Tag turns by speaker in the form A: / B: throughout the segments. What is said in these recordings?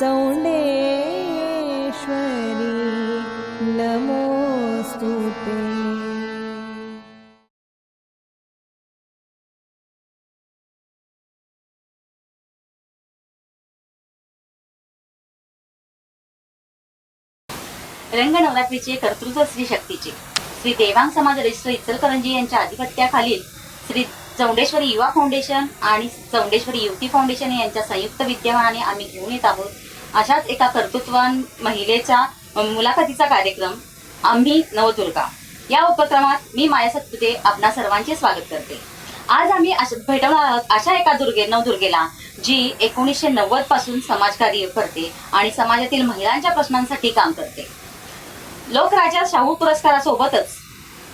A: चौंडेश्वरी नमोऽस्तु ते।
B: रंगनवरात्रीचे कर्तृत्व स्त्री शक्तीचे. श्री देवांग समाज रजिस्टर इचलकरंजी यांच्या अधिपत्याखालील श्री चौंडेश्वरी युवा फाउंडेशन आणि चौंडेश्वरी युवती फाउंडेशन यांच्या संयुक्त विद्यमानाने आम्ही घेऊन येत आहोत. अशाच एका कर्तृत्वान महिलेच्या मुलाखतीचा कार्यक्रम आम्ही नवदुर्गा. या उपक्रमात मी माया सत्पुते आपणा सर्वांचे स्वागत करते. आज आम्ही अश- भेटवणार आहोत अशा एका दुर्गे नवदुर्गेला जी एकोणीसशे नव्वदपासून समाजकार्य करते आणि समाजातील महिलांच्या प्रश्नांसाठी काम करते. लोकराजा शाहू पुरस्कारासोबतच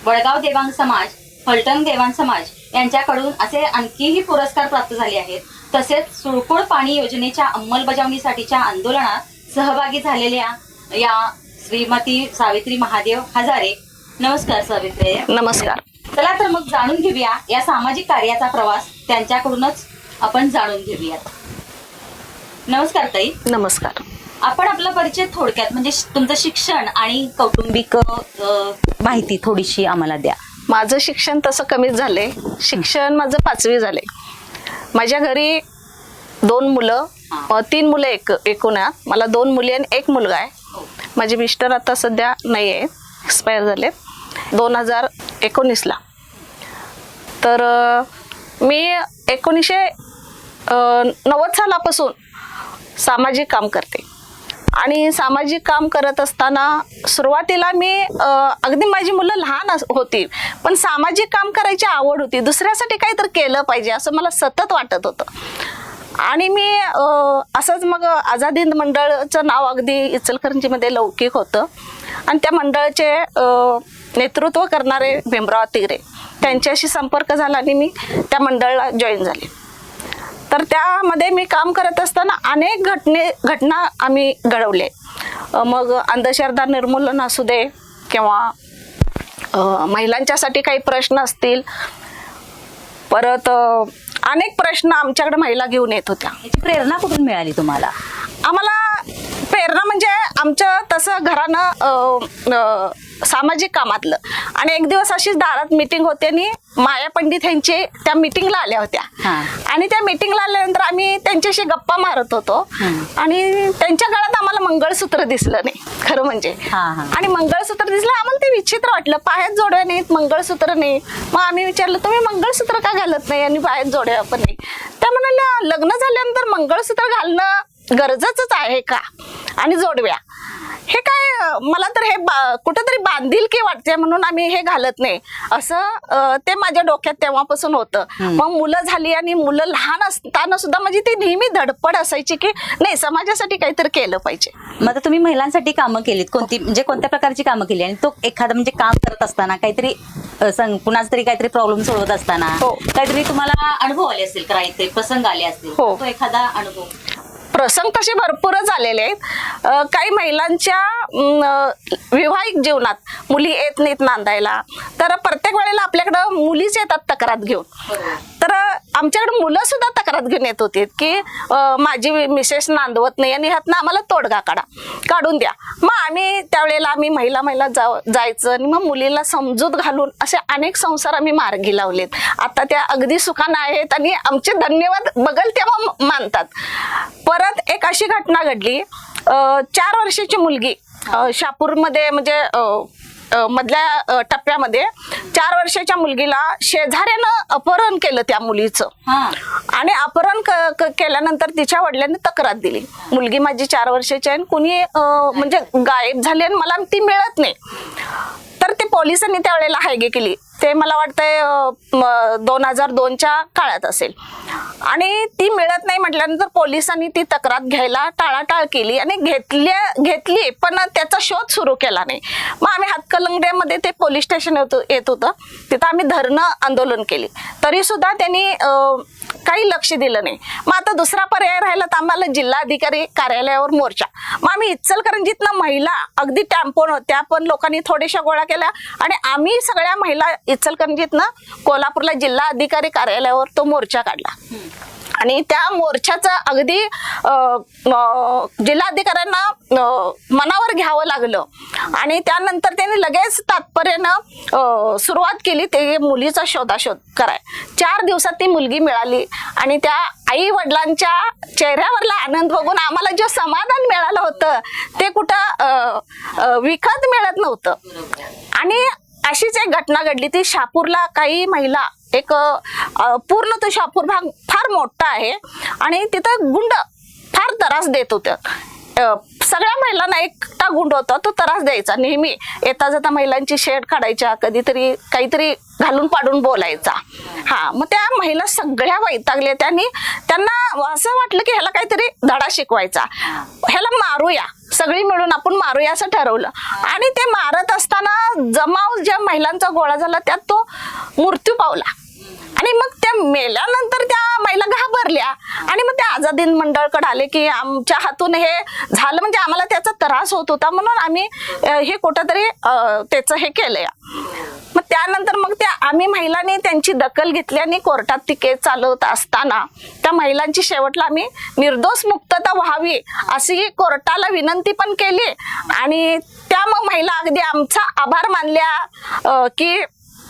B: वडगाव देवांग समाज फलटण देवांग समाज यांच्याकडून असे आणखीही पुरस्कार प्राप्त झाले आहेत. तसेच सुळकुळ पाणी योजनेच्या अंमलबजावणीसाठीच्या आंदोलनात सहभागी झालेल्या या श्रीमती सावित्री महादेव हजारे. नमस्कार सावित्री
C: नमस्कार.
B: चला तर मग जाणून घेऊया या सामाजिक कार्याचा प्रवास. त्यांच्याकडूनच आपण जाणून घेऊयात. नमस्कार ताई.
C: नमस्कार.
B: आपण आपला परिचय थोडक्यात म्हणजे तुमचं शिक्षण आणि कौटुंबिक अ, माहिती थोडीशी आम्हाला द्या.
C: माझं शिक्षण तसं कमीच झालंय. शिक्षण माझं पाचवी झाले माझ्या घरी दोन मुलं तीन मुलं एक एकूण आहेत मला दोन मुली आणि एक मुलगा आहे. माझे मिस्टर आता सध्या नाही आहे एक्सपायर झाले दोन हजार एकोणीसला. तर मी एकोणीसशे नव्वद सालापासून सामाजिक काम करते. आणि सामाजिक काम करत असताना सुरुवातीला मी अगदी माझी मुलं लहान अस- होती पण सामाजिक काम करायची आवड होती. दुसऱ्यासाठी काहीतरी केलं पाहिजे असं मला सतत वाटत होतं. आणि मी असंच मग आझाद हिंद मंडळचं नाव अगदी इचलकरंजीमध्ये लौकिक होतं. आणि त्या मंडळाचे नेतृत्व करणारे भीमराव तिगरे त्यांच्याशी संपर्क झाला आणि मी त्या मंडळाला जॉईन झाले. तर त्यामध्ये मी काम करत असताना अनेक घटने घटना आम्ही घडवले. मग अंधश्रद्धा निर्मूलन असू दे किंवा महिलांच्यासाठी काही प्रश्न असतील परत अनेक प्रश्न आमच्याकडे महिला घेऊन येत होत्या.
B: प्रेरणा कुठून मिळाली तुम्हाला?
C: आम्हाला प्रेरणा म्हणजे आमचं तसं घरानं सामाजिक कामातलं. आणि एक दिवस अशीच दारात मीटिंग होते आणि माया पंडित यांचे त्या मीटिंगला आल्या होत्या. आणि त्या मीटिंगला आल्यानंतर आम्ही त्यांच्याशी गप्पा मारत होतो. आणि त्यांच्या गळ्यात आम्हाला मंगळसूत्र दिसलं नाही खरं म्हणजे. आणि मंगळसूत्र दिसलं आम्हाला ते विचित्र वाटलं. पायात जोड्या नाहीत मंगळसूत्र नाही. मग आम्ही विचारलं तुम्ही मंगळसूत्र का घालत नाही आणि पायात जोड्या पण नाही? त्या म्हणाल्या लग्न झाल्यानंतर मंगळसूत्र घालणं गरजेचंच आहे का? आणि जोडव्या. हे काय मला तर हे कुठंतरी बांधील की वाटते म्हणून आम्ही हे घालत नाही. असं ते माझ्या डोक्यात तेव्हापासून होतं. मग मुलं झाली आणि मुलं लहान असताना सुद्धा माझी ती नेहमी धडपड असायची की नाही समाजासाठी काहीतरी केलं पाहिजे.
B: मग आता तुम्ही महिलांसाठी कामं केलीत. कोणती म्हणजे कोणत्या प्रकारची कामं केली? आणि तो एखादा म्हणजे काम करत असताना काहीतरी संग- कुणाचा तरी काहीतरी प्रॉब्लेम सोडवत असताना
C: हो.
B: काहीतरी तुम्हाला अनुभव आले असतील काहीतरी प्रसंग आले असतील.
C: हो.
B: तो एखादा अनुभव.
C: प्रसंग तसे भरपूरच आलेले आहेत. काही महिलांच्या वैवाहिक जीवनात मुली येत नाहीत नांदायला. तर प्रत्येक वेळेला आपल्याकडं मुलीच येतात तक्रार घेऊन. तर आमच्याकडे मुलं सुद्धा तक्रार घेऊन येत होती की माझी मिसेस नांदवत नाही आणि ह्यातनं आम्हाला तोडगा काढा काढून द्या. मग आम्ही त्यावेळेला आम्ही महिला महिला जा जायचं आणि मग मुलीला समजूत घालून असे अनेक संसार आम्ही मार्गी लावलेत. आता त्या अगदी सुखानं आहेत आणि आमचे धन्यवाद बघल तेव्हा मानतात. परत एक अशी घटना घडली. चार वर्षाची मुलगी शापूरमध्ये म्हणजे मधल्या टप्प्यामध्ये चार वर्षाच्या मुलगीला शेजाऱ्यानं अपहरण केलं त्या मुलीचं. आणि अपहरण केल्यानंतर तिच्या वडिलांनी तक्रार दिली. मुलगी माझी चार वर्षाची आहे आणि कुणी म्हणजे गायब झाली आणि मला ती मिळत नाही. तर ते पोलिसांनी त्यावेळेला हायगे केली. ते मला वाटतंय दोन हजार दोनच्या काळात असेल. आणि ती मिळत नाही म्हटल्यानंतर पोलिसांनी ती तक्रार घ्यायला टाळाटाळ केली आणि घेतल्या घेतली पण त्याचा शोध सुरू केला नाही. मग आम्ही हातकलंगड्यामध्ये ते पोलीस स्टेशन येत येत होतं. तिथं आम्ही धरणं आंदोलन केली. तरी सुद्धा त्यांनी काही लक्ष दिलं नाही. मग आता दुसरा पर्याय राहिला तर आम्हाला जिल्हाधिकारी कार्यालयावर मोर्चा. मग आम्ही इचलकरंजीतनं महिला अगदी टॅम्पोन होत्या पण लोकांनी थोड्याशा गोळा केल्या. आणि आम्ही सगळ्या महिला इचलकरंजीतनं कोल्हापूरला जिल्हा अधिकारी कार्यालयावर तो मोर्चा काढला. आणि त्या मोर्चाचं अगदी जिल्हा अधिकाऱ्यांना जिल्हाधिकाऱ्यांना मनावर घ्यावं लागलं. आणि त्यानंतर त्यांनी लगेच तात्पर्यानं सुरुवात केली ते मुलीचा शोधाशोध कराय. चार दिवसात ती मुलगी मिळाली. आणि त्या आई वडिलांच्या चेहऱ्यावरला आनंद बघून आम्हाला जे समाधान मिळालं होतं ते कुठं विकत मिळत नव्हतं. आणि अशीच एक घटना घडली ती शापूरला काही महिला एक पूर्ण तो शापूर भाग फार मोठा आहे आणि तिथं गुंड फार त्रास देत होत्या सगळ्या महिलांना एकटा गुंड होता तो त्रास द्यायचा. नेहमी येता जाता महिलांची शेड काढायच्या कधीतरी काहीतरी घालून पाडून बोलायचा. हा मग त्या महिला सगळ्या वैतागल्या. त्यांनी त्यांना असं वाटलं की ह्याला काहीतरी धडा शिकवायचा. ह्याला मारूया. सगळी मिळून आपण मारूया असं ठरवलं. आणि ते मारत असताना जमाव ज्या महिलांचा गोळा झाला त्यात तो मृत्यू पावला. आणि मग त्या मेल्यानंतर त्या महिला घाबरल्या. आणि मग ते आझादी मंडळकडे आले की आमच्या हातून हे झालं म्हणजे आम्हाला त्याचा त्रास होत होता. म्हणून आम्ही हे कुठंतरी त्याचं हे केलंय. मग त्यानंतर मग त्या आम्ही महिलांनी त्यांची दखल घेतली आणि कोर्टात ती केस चालवत असताना त्या महिलांची शेवटला आम्ही निर्दोष मुक्तता व्हावी अशी कोर्टाला विनंती पण केली. आणि त्या मग महिला अगदी आमचा आभार मानल्या की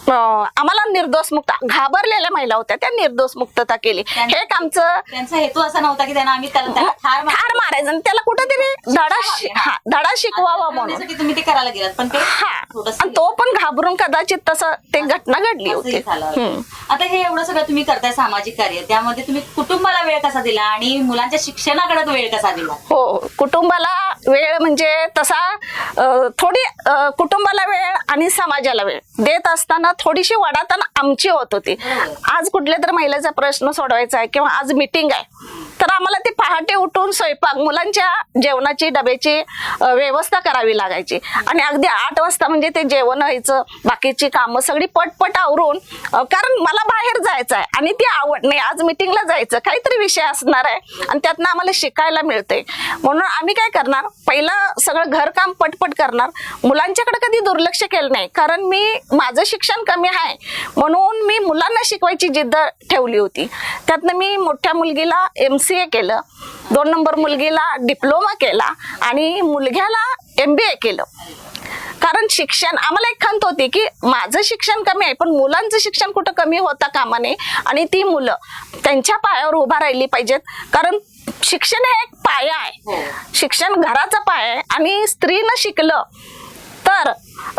C: आम्हाला निर्दोष मुक्त घाबरलेल्या महिला होत्या त्या निर्दोष मुक्तता केली हे आमचं
B: त्यांचा हेतू असा नव्हता की त्यांना आम्ही त्याला ठार मार-
C: ठार मारायचं. आणि त्याला कुठेतरी धडा हा धडा शिकवावा म्हणून.
B: तुम्ही ते करायला गेलात पण ते
C: हा. तो पण घाबरून कदाचित तसं ते घटना घडली होती.
B: आता हे एवढं सगळं तुम्ही करताय सामाजिक कार्य त्यामध्ये तुम्ही कुटुंबाला वेळ कसा दिला आणि मुलांच्या शिक्षणाकडे वेळ कसा दिला?
C: हो कुटुंबाला वेळ म्हणजे तसा थोडी कुटुंबाला वेळ आणि समाजाला वेळ. देत असताना थोडीशी वडाताण आमची होत होती. आज कुठल्या तर महिलेचा प्रश्न सोडवायचा आहे किंवा आज मिटिंग आहे तर आम्हाला ते पहाटे उठून स्वयंपाक मुलांच्या जेवणाची डब्याची व्यवस्था करावी लागायची. आणि अगदी आठ वाजता म्हणजे ते जेवण व्हायचं बाकीची कामं सगळी पटपट आवरून कारण मला बाहेर जायचं आहे आणि ती आवड नाही आज मिटिंगला जायचं काहीतरी विषय असणार आहे आणि त्यातनं आम्हाला शिकायला मिळते म्हणून आम्ही काय करणार पहिलं सगळं घरकाम पटपट करणार. मुलांच्याकडे कधी दुर्लक्ष केलं नाही कारण मी माझं शिक्षण कमी आहे. म्हणून मी मुलांना शिकवायची जिद्द ठेवली होती. त्यातनं मी मोठ्या मुलगीला एम सी ए केलं दोन नंबर मुलगीला डिप्लोमा केला आणि मुलग्याला एम बी ए केलं. कारण शिक्षण आम्हाला एक खंत होती की माझं शिक्षण कमी आहे पण मुलांचं शिक्षण कुठं कमी होता कामा नये आणि ती मुलं त्यांच्या पायावर उभा राहिली पाहिजेत. कारण शिक्षण हे एक पाया
B: हो.
C: आहे शिक्षण घराचा पाया आहे आणि स्त्रीनं शिकलं तर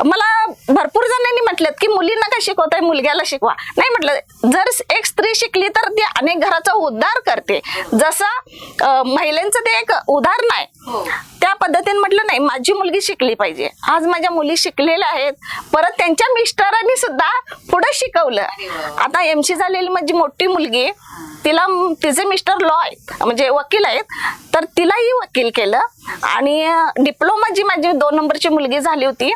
C: मला भरपूर जणांनी म्हटलेत की मुलींना काय शिकवताय? मुलग्याला शिकवा. नाही म्हटलं जर एक स्त्री शिकली तर ती अनेक घराचा उद्धार करते. जसं महिलांचं ते एक उदाहरण आहे.
B: हो.
C: त्या पद्धतीने म्हटलं नाही माझी मुलगी शिकली पाहिजे. आज माझ्या मुली शिकलेल्या आहेत. परत त्यांच्या मिस्टरांनी सुद्धा पुढे शिकवलं. आता एमसी झालेली माझी मोठी मुलगी तिला तिचे मिस्टर लॉ आहेत. म्हणजे वकील आहेत. तर तिलाही वकील केलं. आणि डिप्लोमा जी माझी दोन नंबरची मुलगी झाली होती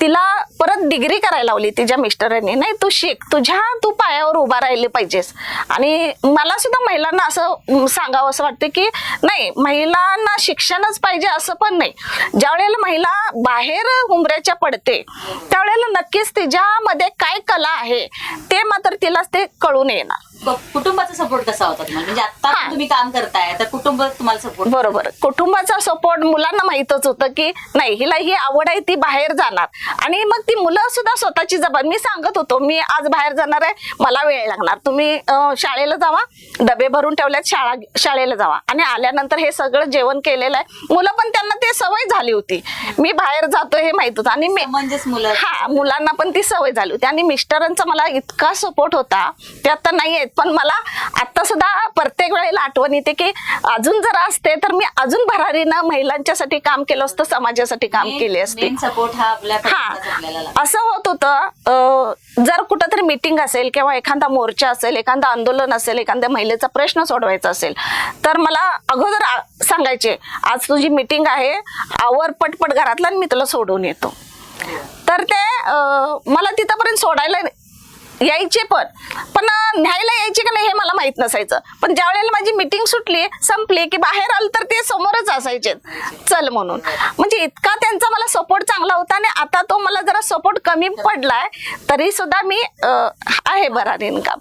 C: तिला परत डिग्री करायला लावली तिच्या मिस्टरांनी. नाही तू शिक. तुझ्या तू पायावर उभा राहिले पाहिजेस. आणि मला सुद्धा महिलांना असं सांगावं असं वाटतं की नाही महिलांना शिक्षणच पाहिजे असं पण नाही. ज्या वेळेला महिला बाहेर उमऱ्याच्या पडते त्यावेळेला नक्कीच तिच्यामध्ये काय कला आहे ते मात्र तिला ते कळून येणार.
B: कुटुंबाचा सपोर्ट कसा होता तुम्हाला? म्हणजे आता
C: हा.
B: तुम्ही काम करताय तर कुटुंब तुम्हाला सपोर्ट
C: बरोबर. कुटुंबाचा सपोर्ट मुलांना माहितच होतं की नाही हिला ही आवड आहे ती बाहेर जाणार. आणि मग ती मुलं सुद्धा स्वतःची जबाब मी सांगत होतो मी आज बाहेर जाणार आहे मला वेळ लागणार. तुम्ही अं, शाळेला जावा डबे भरून ठेवल्यात शाळा शाळेला जावा. आणि आल्यानंतर हे सगळं जेवण केलेलं आहे. मुलं पण त्यांना ते सवय झाली होती. मी बाहेर जातो हे माहीत होतं. आणि मी
B: म्हणजेच मुलं
C: हा मुलांना पण ती सवय झाली होती. आणि मिस्टरांचा मला इतका सपोर्ट होता ते आता नाही आहेत पण मला आता सुद्धा प्रत्येक वेळेला आठवण येते की अजून जर असते तर मी अजून भरारीनं महिलांच्यासाठी काम केलं असतं समाजासाठी काम केले असते.
B: सपोर्ट हा.
C: असं होत होतं जर कुठंतरी मीटिंग असेल किंवा एखादा मोर्चा असेल एखादा आंदोलन असेल एखाद्या महिलेचा प्रश्न सोडवायचा असेल तर मला अगोदर सांगायचे आज तुझी मीटिंग आहे आवर पटपट घरातला मी तुला सोडून येतो. तर ते मला तिथपर्यंत सोडायला यायचे पण. पण न्यायला यायचे का नाही हे मला माहीत नसायचं. पण ज्या वेळेला माझी मीटिंग सुटली संपली की बाहेर आलं तर ते समोरच असायचे. चल म्हणून. म्हणजे इतका त्यांचा मला सपोर्ट चांगला होता आणि आता तो मला जरा सपोर्ट कमी पडलाय तरी सुद्धा मी आहे बरा इन्कम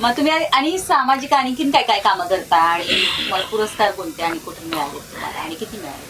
B: मग तुम्ही आणि- सामाजिक आणखीन काय काय कामं करता? आणि पुरस्कार कोणते आणि मिळाले तुम्हाला? आणि किती मिळाले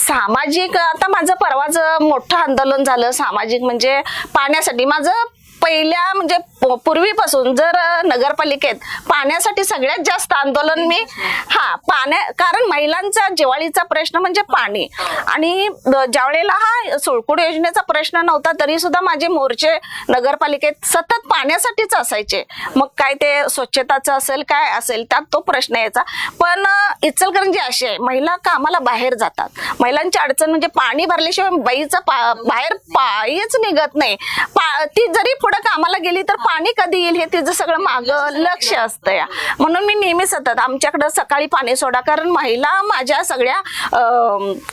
C: सामाजिक आता माझं परवाच मोठं आंदोलन झालं. सामाजिक म्हणजे पाण्यासाठी. माझं पहिल्या म्हणजे पूर्वीपासून जर नगरपालिकेत पाण्यासाठी सगळ्यात जास्त आंदोलन मी हा पाण्या कारण महिलांचा जिवाळीचा प्रश्न म्हणजे पाणी. आणि ज्यावेळेला हा सोळकुड योजनेचा प्रश्न नव्हता तरी सुद्धा माझे मोर्चे नगरपालिकेत सतत पाण्यासाठीच असायचे. मग काय ते स्वच्छताचं असेल काय असेल त्यात तो प्रश्न यायचा. पण इचलकरंजी अशी आहे महिला कामाला बाहेर जातात. महिलांची अडचण म्हणजे पाणी भरल्याशिवाय बाईचा पा बाहेर पायच निघत नाही. पा- ती जरी पुढे कामाला गेली तर पाणी कधी येईल हे तिचं सगळं माग लक्ष असतं या. म्हणून मी नेहमी सतत आमच्याकडं सकाळी पाणी सोडा कारण महिला माझ्या सगळ्या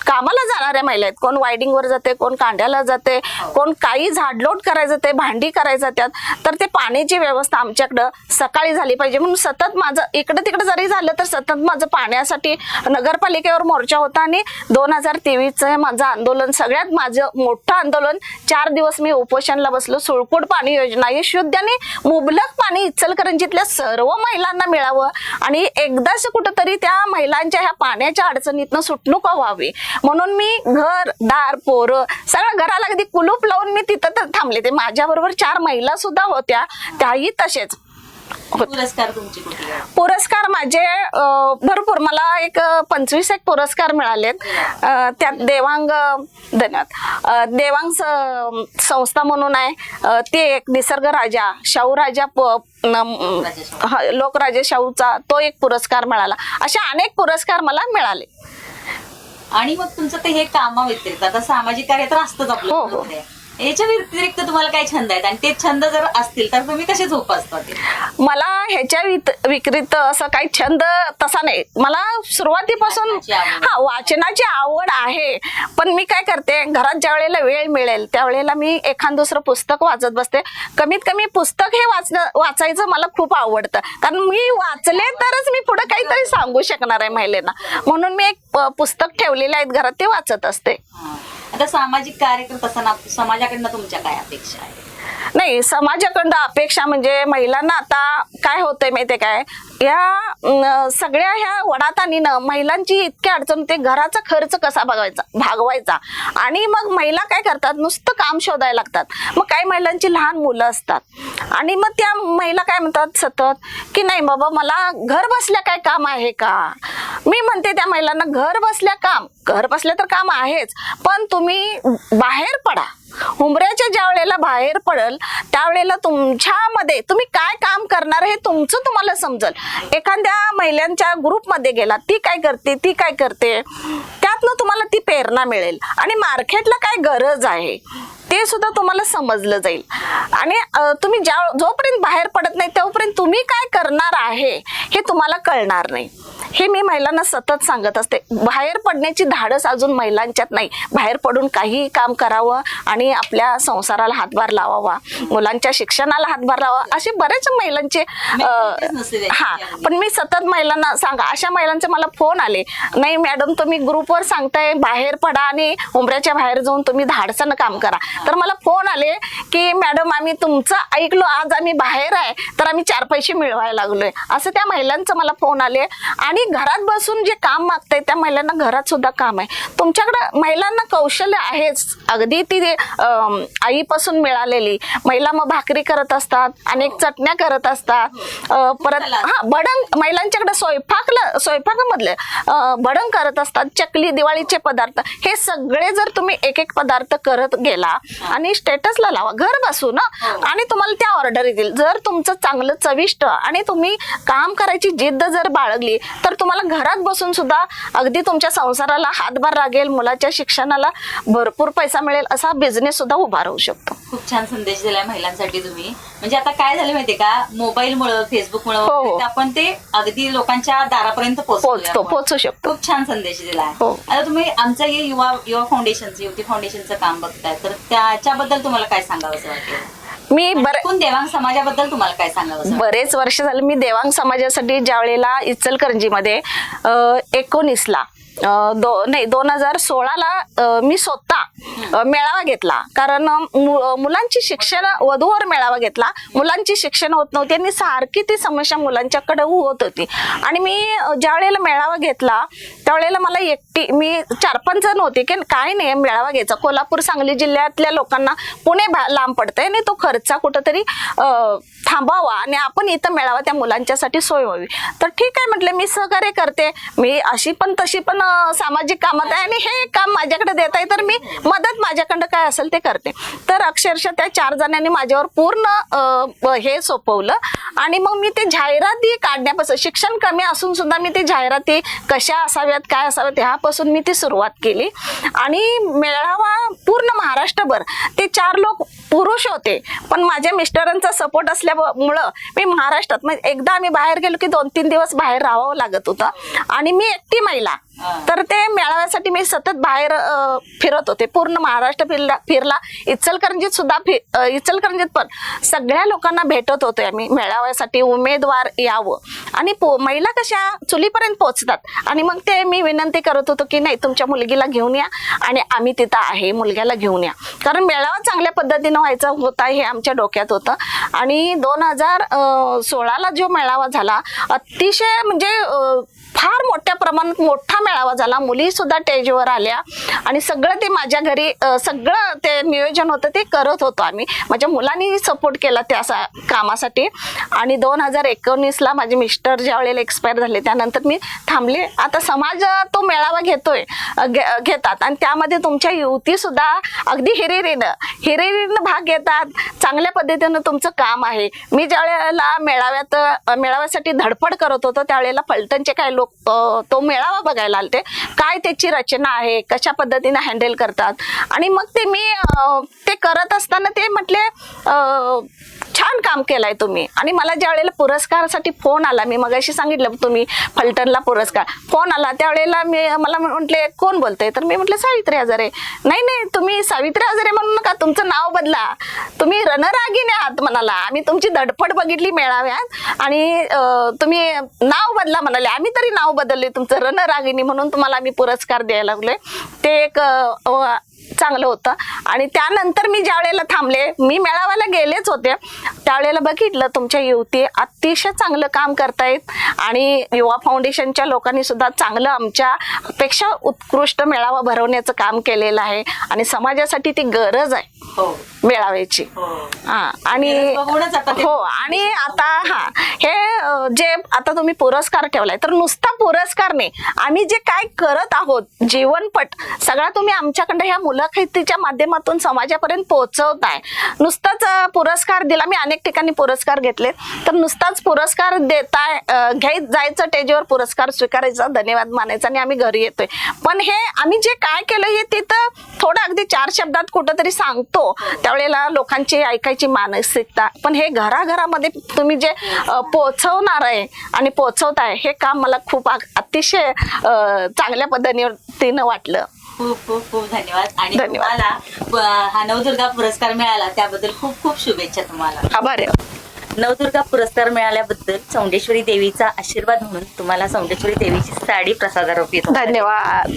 C: कामाला जाणाऱ्या महिला आहेत. कोण वायडिंगवर जाते कोण कांड्याला जाते कोण काही झाडलोट करायचं जाते भांडी करायचं जातात तर ते पाण्याची व्यवस्था आमच्याकडं सकाळी झाली पाहिजे. म्हणून सतत माझं इकडं तिकडं जरी झालं तर सतत माझं पाण्यासाठी नगरपालिकेवर मोर्चा होता आणि दोन हजार तेवीसचं माझं आंदोलन सगळ्यात माझं मोठं आंदोलन चार दिवस मी उपोषणला बसलो सुळकुड पाणी योजना ही शुद्ध आणि मुबलक पाणी इचलकरंजीतल्या सर्व महिलांना मिळावं. आणि एकदाच कुठंतरी त्या महिलांच्या ह्या पाण्याच्या अडचणीतनं सुटणूक व्हावी. म्हणून मी घर दार पोरं सगळं घराला अगदी कुलूप लावून मी तिथं तर थांबले. ते माझ्याबरोबर चार महिला सुद्धा होत्या. त्याही तसेच.
B: पुरस्कार तुमचे
C: माझे भरपूर. मला एक पंचवीस एक पुरस्कार मिळालेत. त्यात देवांग धन्यवाद. देवांग संस्था म्हणून आहे. ते एक निसर्ग राजा शाहू राजा लोकराजा शाहूचा तो एक पुरस्कार मिळाला. असे अनेक पुरस्कार मला मिळाले.
B: आणि मग तुमचं ते हे कामा व्यतिरिक्त आता सामाजिक कार्य तर असतंच आपलं.
C: हो, हो.
B: याच्या व्यतिरिक्त तुम्हाला काय छंद आहेत आणि ते छंद जर असतील तर तुम्ही कसे जोपासता ते?
C: मला ह्याच्या वित- विक्रीत असं काही छंद तसा नाही. मला सुरुवातीपासून
B: वाचनाची आवड.
C: हा वाचनाची आवड आहे. पण मी काय करते घरात ज्या वेळेला वेळ मिळेल त्यावेळेला मी एखाद दुसरं पुस्तक वाचत बसते. कमीत कमी पुस्तक हे वाचणं वाचायचं मला खूप आवडतं. कारण मी वाचले तरच मी पुढे काहीतरी सांगू शकणार आहे महिलेना. म्हणून मी एक पुस्तक ठेवलेले आहेत घरात ते वाचत असते.
B: आता सामाजिक कार्यकर्ता असताना समाजाकडनं तुमच्या काय अपेक्षा आहे
C: नाही समाजाकडं अपेक्षा म्हणजे महिलांना आता काय होतंय माहितीये काय? या सगळ्या ह्या वडातानीनं महिलांची इतकी अडचण होते घराचा खर्च कसा बघायचा भागवायचा? आणि मग महिला काय करतात? नुसतं काम शोधायला लागतात. मग काही महिलांची लहान मुलं असतात. आणि मग त्या महिला काय म्हणतात सतत? की नाही बाबा मला घर बसल्या काय काम आहे का? मी म्हणते त्या महिलांना घर बसल्या काम घर बसल्या तर काम आहेच पण तुम्ही बाहेर पडा. उमऱ्याच्या ज्या वेळेला बाहेर पडल त्यावेळेला तुमच्यामध्ये तुम्ही काय काम करणार हे तुमचं तुम्हाला समजल. एखाद्या महिलांच्या ग्रुपमध्ये गेला ती काय करते ती काय करते त्यातनं तुम्हाला ती प्रेरणा मिळेल. आणि मार्केटला काय गरज आहे? ते सुद्धा तुम्हाला समजलं जाईल. आणि तुम्ही ज्या जोपर्यंत बाहेर पडत नाही तोपर्यंत तुम्ही काय करणार आहे हे तुम्हाला कळणार नाही. हे मी महिलांना सतत सांगत असते. बाहेर पडण्याची धाडस अजून महिलांच्यात नाही. बाहेर पडून काही काम करावं आणि आपल्या संसाराला हातभार लावावा मुलांच्या शिक्षणाला हातभार लावा असे बरेच महिलांचे. हा पण मी सतत महिलांना सांगा अशा महिलांचे मला फोन आले. नाही मॅडम तुम्ही ग्रुपवर सांगताय बाहेर पडा आणि उमऱ्याच्या बाहेर जाऊन तुम्ही धाडसानं काम करा. तर मला फोन आले की मॅडम आम्ही तुमचं ऐकलो आज आम्ही बाहेर आहे तर आम्ही चार पैसे मिळवायला लागलोय. असं त्या महिलांचं मला फोन आले. आणि घरात बसून जे काम मागताय त्या महिलांना घरात सुद्धा काम आहे. तुमच्याकडं महिलांना कौशल्य आहेच. अगदी ती आईपासून मिळालेली. महिला मग भाकरी करत असतात अनेक चटण्या करत असतात. परत हा बडंग महिलांच्याकडे स्वयंपाकला स्वयंपाकामधले भडंग करत असतात चकली दिवाळीचे पदार्थ. हे सगळे जर तुम्ही एक एक पदार्थ करत गेला आणि स्टेटसला लावा घर बसू ना. आणि तुम्हाला त्या ऑर्डर येतील. जर तुमचं चांगलं चविष्ट आणि तुम्ही काम करायची जिद्द जर बाळगली तर तुम्हाला घरात बसून सुद्धा अगदी तुमच्या संसाराला हातभार लागेल मुलाच्या शिक्षणाला भरपूर पैसा मिळेल असा बिझनेस सुद्धा उभा राहू शकतो.
B: खूप छान संदेश दिलाय महिलांसाठी तुम्ही म्हणजे आता काय झालं माहितीये का मोबाईल मुळे फेसबुक
C: हो, हो.
B: मुळे आपण ते अगदी लोकांच्या दारापर्यंत आपण.
C: पोचू शकतो
B: खूप छान संदेश दिलाय
C: हो.
B: आता तुम्ही आमचं हे युवा युवा फाउंडेशनचं युवती फाउंडेशनचं काम बघताय तर त्याच्याबद्दल तुम्हाला काय सांगावं असं वाटेल
C: मी बरे
B: एकूण देवांग समाजाबद्दल तुम्हाला काय सांगावं असं?
C: बरेच वर्ष झालं मी देवांग समाजासाठी ज्या वेळेला इचलकरंजीमध्ये एकोणीसला दो नाही दोन हजार सोळाला मी स्वतः मेळावा घेतला. कारण मु- मुलांची शिक्षण वधूवर मेळावा घेतला. मुलांची शिक्षण होत नव्हती आणि सारखी ती समस्या मुलांच्याकडे होत होती. आणि मी ज्यावेळेला ज्या वेळेला मेळावा घेतला त्यावेळेला मला एकटी मी चार पाच जण होते. की काय नाही मेळावा घ्यायचा. कोल्हापूर सांगली जिल्ह्यातल्या लोकांना पुणे लांब पडतंय आणि तो खर्च कुठंतरी थांबावा आणि आपण इथं मेळावा त्या मुलांच्यासाठी सोय व्हावी. तर ठीक आहे म्हटलं मी सहकार्य करते. मी अशी पण तशी पण सामाजिक कामात आहे आणि हे काम माझ्याकडे देत आहे तर मी मदत माझ्याकडं काय असेल ते करते. तर अक्षरशः त्या चार जणांनी माझ्यावर पूर्ण हे सोपवलं आणि मग मी ते जाहिराती काढण्यापासून शिक्षण कमी असून सुद्धा मी ते जाहिराती कशा असाव्यात काय असाव्यात ह्यापासून मी ती सुरुवात केली. आणि मेळावा पूर्ण महाराष्ट्रभर ते चार लोक पुरुष होते पण माझ्या मिस्टरांचा सपोर्ट असल्यामुळं मी महाराष्ट्रात म्हणजे एकदा आम्ही बाहेर गेलो की दोन तीन दिवस बाहेर राहावं लागत होतं. आणि मी एकटी महिला तर ते मेळाव्यासाठी मी सतत बाहेर फिरत होते. पूर्ण महाराष्ट्र फिरला फिरला. इचलकरंजीत सुद्धा इचलकरंजीत पण. सगळ्या लोकांना भेटत होते आम्ही मेळाव्यासाठी. उमेदवार यावं. आणि पो- महिला कशा चुलीपर्यंत पोहोचतात? आणि मग ते मी विनंती करत होतो की नाही तुमच्या मुलगीला घेऊन या आणि आम्ही तिथं आहे मुलग्याला घेऊन या. कारण मेळावा चांगल्या पद्धतीनं व्हायचा होता हे आमच्या डोक्यात होतं. आणि दोन हजार सोळाला जो मेळावा झाला अतिशय म्हणजे फार मोठ्या प्रमाणात मोठा मेळावा झाला. मुली सुद्धा स्टेजवर आल्या. आणि सगळं ते माझ्या घरी सगळं ते नियोजन होतं ते करत होतो आम्ही. माझ्या मुलांनी सपोर्ट केला त्या कामासाठी. आणि दोन हजार एकोणीसला माझे मिस्टर ज्या वेळेला एक्सपायर झाले त्यानंतर मी थांबले. आता समाज तो मेळावा घेतोय घे- घेतात. आणि त्यामध्ये तुमच्या युवती सुद्धा अगदी हिरिरीनं हिरिरीनं भाग घेतात. चांगल्या पद्धतीनं तुमचं काम आहे. मी ज्या वेळेला मेळाव्यात मेळाव्यासाठी धडपड करत होतो त्यावेळेला फलटणचे काही लोक तो मेळावा बघायला आलते. काय त्याची रचना आहे? कशा पद्धतीने हँडल करतात? आणि मग ते मी ते करत असताना ते म्हटले छान काम केलंय तुम्ही. आणि मला ज्या वेळेला पुरस्कारासाठी फोन आला मी मगाशी सांगितलं तुम्ही फलटणला पुरस्कार. फोन आला त्यावेळेला मी मला म्हटले कोण बोलतंय? तर मी म्हटलं सावित्री हजारे नाही नाही तुम्ही सावित्री हजारे म्हणू नका तुमचं नाव बदला. तुम्ही रणरागिने आहात म्हणाला. आम्ही तुमची धडपड बघितली मेळाव्यात आणि तुम्ही नाव बदला म्हणाले. आम्ही तरी नाव बदलले तुमचं रणरागिनी म्हणून तुम्हाला आम्ही पुरस्कार द्यायला लागलोय. ते एक चांगलं होतं. आणि त्यानंतर मी ज्या वेळेला थांबले मी मेळाव्याला गेलेच होते. त्यावेळेला बघितलं तुमच्या युवती अतिशय चांगलं काम करतायत. आणि युवा फाउंडेशनच्या लोकांनी सुद्धा चांगलं आमच्या पेक्षा उत्कृष्ट मेळावा भरवण्याचं काम केलेलं आहे. आणि समाजासाठी ती गरज आहे.
B: हो.
C: मेळाव्याची.
B: हो.
C: हा आणि हो आणि आता हा हे जे आता तुम्ही पुरस्कार ठेवलाय तर नुसता पुरस्कार नाही. आम्ही जे काय करत आहोत जीवनपट सगळा तुम्ही आमच्याकडे ह्या मुलाखतीच्या माध्यमातून समाजापर्यंत पोहोचवताय. नुसताच पुरस्कार दिला मी अनेक ठिकाणी पुरस्कार घेतले तर नुसताच पुरस्कार देताय अ, घ्यायत जायचं स्टेजवर पुरस्कार स्वीकारायचा धन्यवाद मानायचा आणि आम्ही घरी येतोय. पण हे आम्ही जे काय केलं हे तिथं थोडं अगदी चार शब्दात कुठंतरी सांगतो. त्यावेळेला लोकांची ऐकायची मानसिकता. पण हे घराघरामध्ये तुम्ही जे अ, पोहोचवणार आहे आणि पोहोचवताय हे काम मला खूप अतिशय चांगल्या पद्धतीनं वाटलं.
B: खूप खूप खूप धन्यवाद. आणि. तुम्हाला हा नवदुर्गा पुरस्कार मिळाला त्याबद्दल खूप खूप शुभेच्छा तुम्हाला.
C: आभार आहे
B: नवदुर्गा पुरस्कार मिळाल्याबद्दल चौंडेश्वरी देवीचा आशीर्वाद म्हणून तुम्हाला चौंडेश्वरी देवीची साडी प्रसादारोपित होते.
C: धन्यवाद.